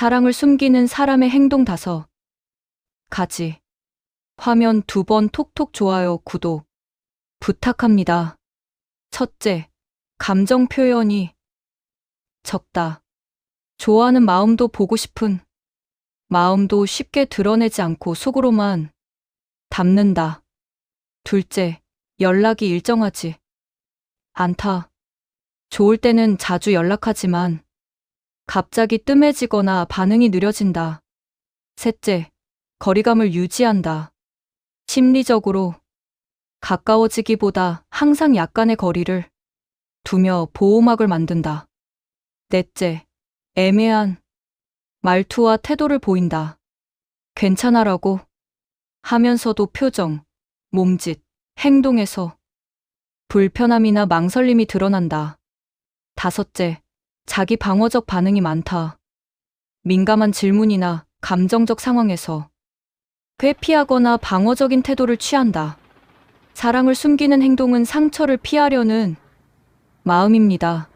사랑을 숨기는 사람의 행동 다섯 가지. 화면 두 번 톡톡 좋아요, 구독. 부탁합니다. 첫째, 감정 표현이 적다. 좋아하는 마음도 보고 싶은 마음도 쉽게 드러내지 않고 속으로만 담는다. 둘째, 연락이 일정하지 않다. 좋을 때는 자주 연락하지만 갑자기 뜸해지거나 반응이 느려진다. 셋째, 거리감을 유지한다. 심리적으로 가까워지기보다 항상 약간의 거리를 두며 보호막을 만든다. 넷째, 애매한 말투와 태도를 보인다. 괜찮아라고 하면서도 표정, 몸짓, 행동에서 불편함이나 망설임이 드러난다. 다섯째, 자기 방어적 반응이 많다. 민감한 질문이나 감정적 상황에서 회피하거나 방어적인 태도를 취한다. 사랑을 숨기는 행동은 상처를 피하려는 마음입니다.